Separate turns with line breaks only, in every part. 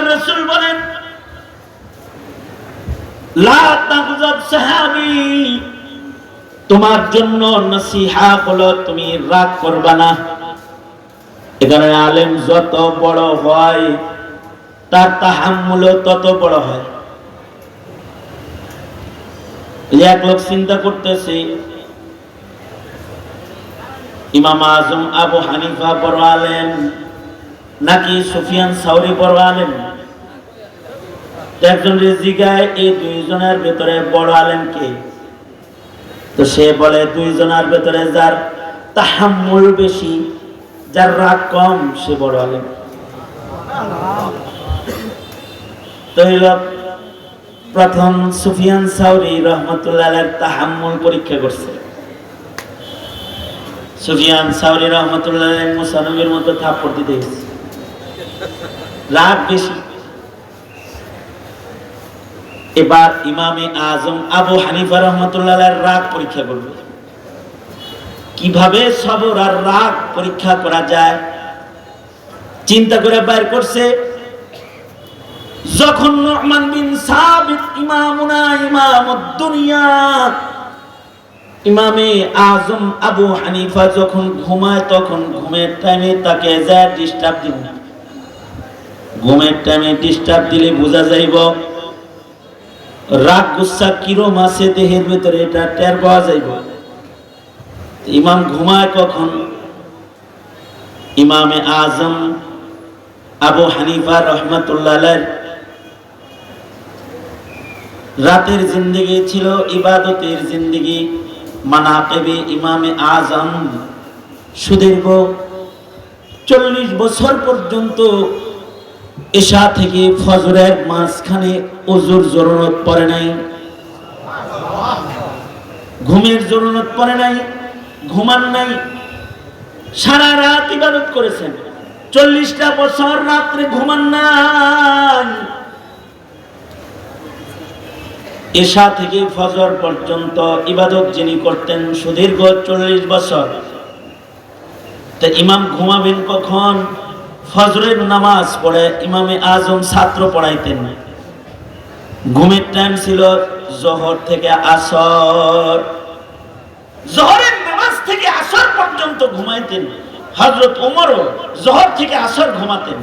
আল্লাহর রাসূল বলেন তোমার জন্য নসিহা হলো তুমি রাগ করবা না। এখানে আলেম যত বড় হয়, তার তাহাম্মুল তত বড় হয়। এক লোক চিন্তা করতেছে, ইমাম আজম আবু হানিফা বড় আলেম, নাকি সুফিয়ান সাউরি বড় আলেম? তো একজন জিগায় এই দুইজনের ভেতরে বড় আলেম কে? তো সে বলে, দুইজনের ভেতরে যার তাহাম্মুল বেশি, যার রাগ কম, সে বড় লোক প্রথম সুফিয়ান সাউরি রহমতুল্লাহ তাহাম্মুল পরীক্ষা করছে। সুফিয়ান সাউরি রহমতুল্লাহ মুসানবীর মতো থাপ্পড় দিতে রাগ বেশি। এবার ইমামে আজম আবু হানিফা রহমতুল্লাহ রাগ পরীক্ষা করবে। কীভাবে সবর আর রাগ পরীক্ষা করা যায়? চিন্তা করে বাইর করছে, যখন বিন সাবিত ইমামুনা ইমামে আজম আবু হানিফা যখন ঘুমায়, তখন ঘুমের টাইমে তাকে যা ডিস্টার্ব না ঘুমের টাইমে ডিস্টার্ব দিলে বোঝা যাইব রাগ গুসা কিরম আছে দেহের ভিতরে, এটা টের পাওয়া যাইব। ইমাম ঘুমায় কখন? ইমামে আজম, আবু হানিফা রহমতুল্লাহ রাতের জিন্দগি ছিল ইবাদতের জিন্দগি। মানাকেবে ইমামে আজম সুদীর্ঘ চল্লিশ বছর পর্যন্ত এশা থেকে ফজরের মাঝখানে অজুর জরুরত পড়ে নাই। ঘুমের জরুরত পড়ে নাই, ঘুমান নাই। সারা রাত ইবাদত করেছেন। চল্লিশটা বছর রাত্রে ঘুমান নাই। এশা থেকে ফজর পর্যন্ত ইবাদত যিনি করতেন সুদীর্ঘ চল্লিশ বছর। তা ইমাম ঘুমাবেন কখন? ফজরের নামাজ পড়ে ইমামে আজম ছাত্র পড়াইতেন ঘুমের টাইম ছিল জহর থেকে আসর। জহরের নামাজ থেকে আসর পর্যন্ত ঘুমাইতেন হজরত ওমরও জহর থেকে আসর ঘুমাতেন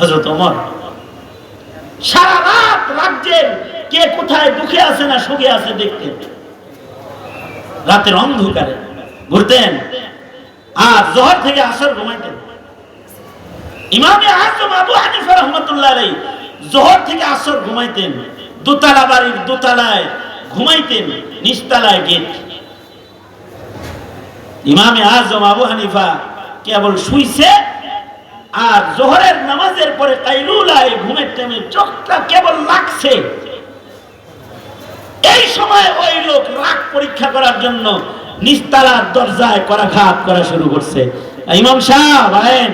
হজরত ওমর, সারা রাত রাজ্যের কে কোথায় দুঃখে আছে না সুখে আছে দেখতেন। রাতের অন্ধকারে ঘুরতেন। আর জহর থেকে আসর ঘুমাইতেন ইমামে আজম আবু হানিফা রহমতুল্লাহ আলাই জোহর থেকে আসর ঘুমাইতেন, দোতলা বাড়ির দোতলায় ঘুমাইতেন, নিচতলায় গেট। ইমামে আজম আবু হানিফা কেবল শুইছে আর জোহরের নামাজের পরে কাইলুলায় ঘুমের টাইমে চোখটা কেবল লাগছে। এই সময় ওই লোক রাগ পরীক্ষা করার জন্য নিস্তালার দরজায় করাঘাত করা শুরু করছে। ইমাম সাহেব আয়েন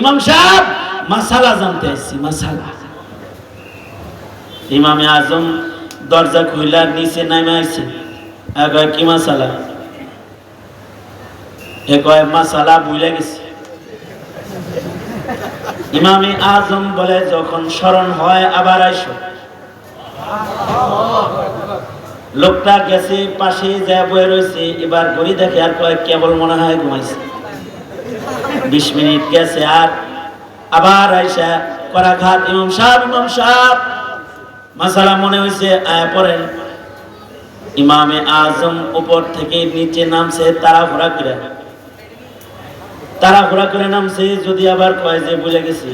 ইমাম সাহেব, মাসালা জানতে আসছি, মাসালা। ইমামে আজম দরজা খুইলার নিচে নামে আইছে আগে কি মাসালা? মাসালা গেছে। ইমামে আজম বলে, যখন স্মরণ হয়, আবার আইসো। লোকটা গেছে, পাশে যা বয়ে রয়েছে, এবার ঘড়ি দেখে আর কয়েক কেবল মনে হয় ঘুমাইছে। বিশ মিনিট গেছে আর আবার আইসা করাঘাত ইমাম সাহেব ইমাম সাহেব, মাসালা মনে হয়েছে আয়া পড়েন। ইমামে আজম উপর থেকে নিচে নামছে তারা ঘোরা করে। তারা ঘোরা করে নামছে, যদি আবার কয় যে বুঝে গেছি।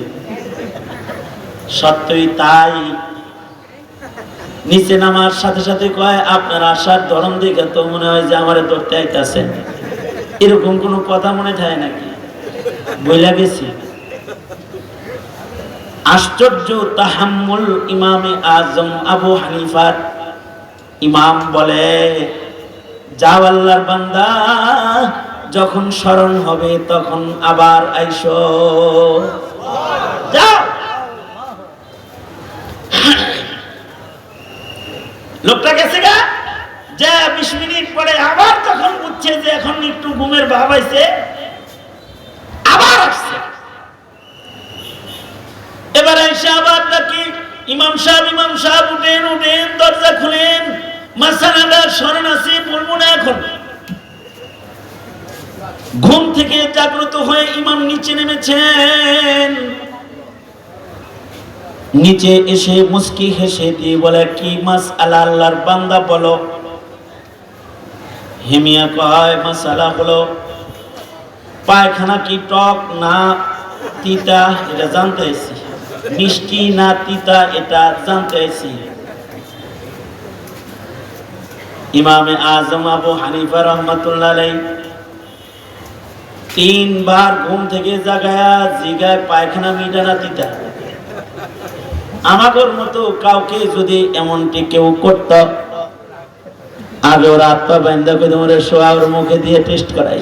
সত্যই তাই। নিচে নামার সাথে সাথে কয়, আপনার আসার ধরন দেখে তো মনে হয় যে আমার ধরতে আইতাছেন এরকম কোনো কথা মনে যায় নাকি? বইলা গেছি। আশ্চর্য তাহাম্মুল ইমামে আজম আবু হানিফার ইমাম বলে, যাও আল্লাহর বান্দা, যখন স্মরণ হবে তখন আবার আইসো। লোকটা গেছে গা। যে বিশ মিনিট পরে আবার তখন বুঝছে যে এখন একটু ঘুমের ভাব আইছে আবার এবার এসে ইমাম সাহেব ইমাম সাহেব উঠেন উঠেন, দরজা খুলেন। ঘুম থেকে জাগ্রত হয়ে ইমাম নিচে নেমেছেন। নিচে এসে মুস্কি হেসে দিয়ে বলে, কি মাস আল্লাহ আল্লাহর বান্দা বলো? হেমিয়া কয় মাসালা হলো পায়খানা কি টক না তিতা, এটা জানতে চাইছি মিষ্টি না তিতা, এটা জানতে চাইছি ইমামে আজম আবু হানিফা রহমতুল্লাহ তিনবার ঘুম থেকে জাগায়া জিগায় পায়খানা মিটা না তিতা। আমাগর মতো কাউকে যদি এমনটি কেউ করত আগে ওরা আত্মা বান্ধা করে মুখে দিয়ে টেস্ট করাই।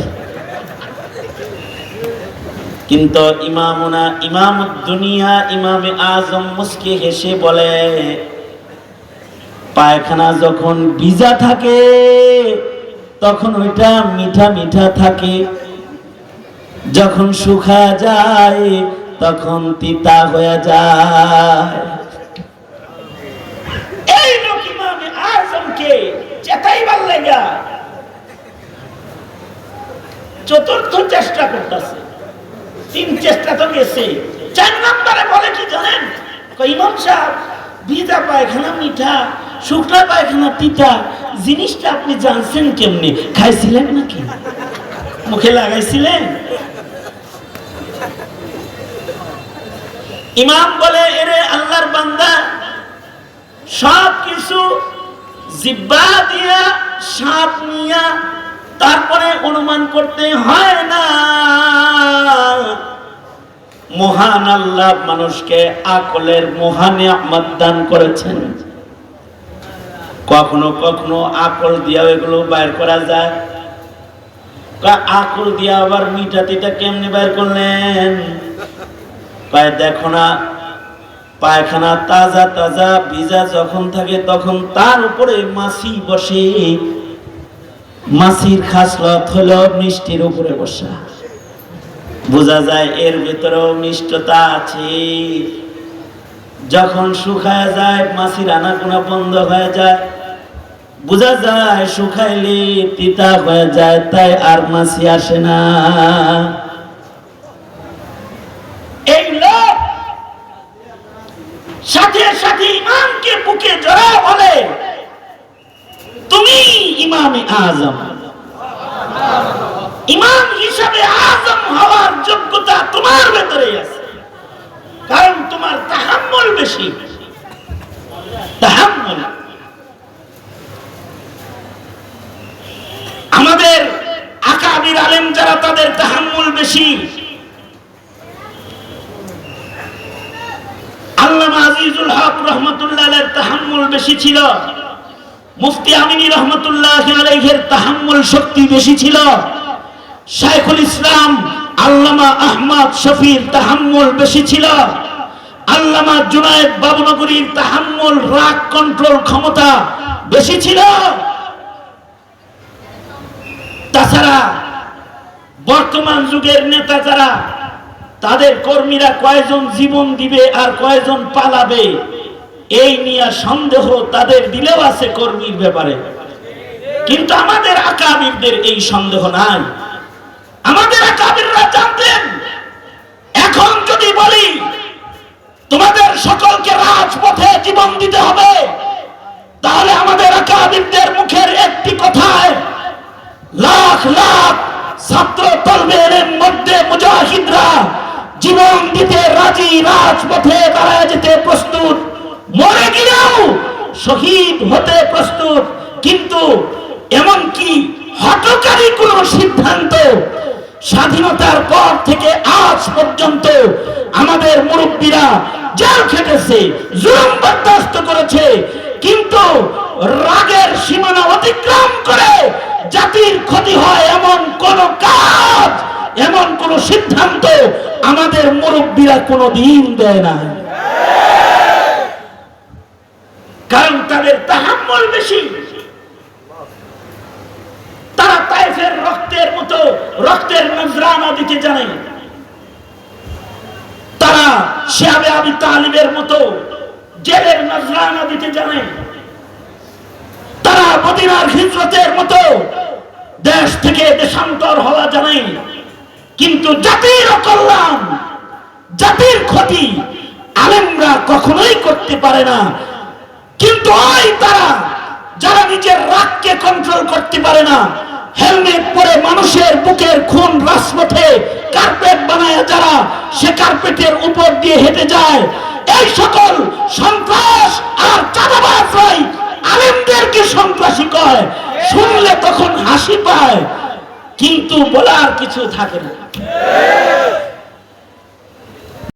কিন্তু ইমামুনা ইমাম দুনিয়া ইমামে আজম মুসকে হেসে বলে, পায়খানা যখন ভিজা থাকে, তখন ওইটা মিঠা মিঠা থাকে। যখন শুকা যায়, তখন তিতা হয়ে যায়। এই লোক ইমামে লেগা চতুর্থ চেষ্টা করতেছে। তিন চেষ্টা তো গেছে চার নম্বরে বলে কি জানেন? ইমাম সাহেব ভিজা পায়খানা মিঠা, শুকনা পায়খানা তিতা, জিনিসটা আপনি জানছেন কেমনি? খাইছিলেন নাকি? মুখে লাগাইছিলেন? ইমাম বলে, এরে আল্লাহর বান্দা সব কিছু জিব্বা দিয়া, সাপ নিয়া, তারপরে অনুমান করতে হয় না। মহান আল্লাহ মানুষকে আকলের মহান দান করেছেন। কখনো কখনো আকল দিয়া এগুলো বাইর করা যায়। আকল দিয়া আবার মিঠা তিটা কেমনি বাইর করলেন? পায়ে দেখো না, পায়খানা তাজা তাজা ভিজা যখন থাকে তখন তার উপরে মাছি বসে। মাছির খাসলত হলো মিষ্টির উপরে বসা। বোঝা যায় এর ভিতরেও মিষ্টতা আছে। যখন শুকায় যায় মাছির আনাগোনা বন্ধ হয়ে যায়, বোঝা যায় শুকাইলে তিতা হয়ে যায়, তাই আর মাছি আসে না। এই লোক সাথে সাথে বুকে জড়া বলে, তুমি ইমামে আজম। ইমাম হিসাবে আজম হওয়ার যোগ্যতা তোমার ভেতরে আছে। কারণ তোমার তাহাম্মল বেশি। তাহাম্মল। আমাদের আকাবির আলেম যারা, তাদের তাহাম্মুল বেশি। আল্লামা আজিজুল হক রহমতুল্লাহের তাহাম্মুল বেশি ছিল। মুফতি আমিনী রহমতুল্লাহ আলাইহের তাহাম্মুল শক্তি বেশি ছিল। শাইখুল ইসলাম আল্লামা আহমদ শফির তাহাম্মুল বেশি ছিল। আল্লামা জুনায়েদ বাবুনগরীর তাহাম্মুল রাগ কন্ট্রোল ক্ষমতা বেশি ছিল। তাছাড়া বর্তমান যুগের নেতা যারা, তাদের কর্মীরা কয়জন জীবন দিবে আর কয়জন পালাবে, এই নিয়ে সন্দেহ তাদের দিলেও আছে কর্মীর ব্যাপারে। কিন্তু আমাদের আকাবিরদের এই সন্দেহ নাই। আমাদের আকাবিররা জানতেন, এখন যদি বলি, তোমাদের সকলকে রাজপথে জীবন দিতে হবে, তাহলে আমাদের আকাবিরদের মুখের একটি কথায় লাখ লাখ ছাত্র তলবের মধ্যে মুজাহিদরা জীবন দিতে রাজি রাজপথে দাঁড়ায় যেতে প্রস্তুত। মরে গেলেও শহীদ হতে প্রস্তুত, কিন্তু এমন কি হটকারী কোন সিদ্ধান্ত স্বাধীনতার পর থেকে আজ পর্যন্ত আমাদের মুরব্বীরা জেল খেটেছে, জুলুম বরদাস্ত করেছে, কিন্তু রাগের সীমানা অতিক্রম করে জাতির ক্ষতি হয় এমন কোন কাজ, এমন কোন সিদ্ধান্ত আমাদের মুরব্বীরা কোনো দিন দেয় না কারণ তাদের তাহাম্মল বেশি তারা রক্তের মতো রক্তের নজরানা দিতে জানে তারা শেহাবে আবি তালিবের মতো জেলের নজরানা দিতে জানে তারা মদিনার হিজরতের মতো দেশ থেকে দেশান্তর হওয়া জানে কিন্তু জাতির কল্যাণ, জাতির ক্ষতি আলেমরা কখনোই করতে পারে না। কিন্তু ওই তারা, যারা নিজের রাগকে কন্ট্রোল করতে পারে না হেলমেট পরে মানুষের বুকের খুন, রাজপথে কার্পেট বানায় যারা, সে কার্পেটের উপর দিয়ে হেঁটে যায়। এই সকল সন্ত্রাস আর চাঁদাবাজরাই আলেমদেরকে সন্ত্রাসী কয়? শুনলে তখন হাসি পায়, কিন্তু বলার কিছু থাকে না।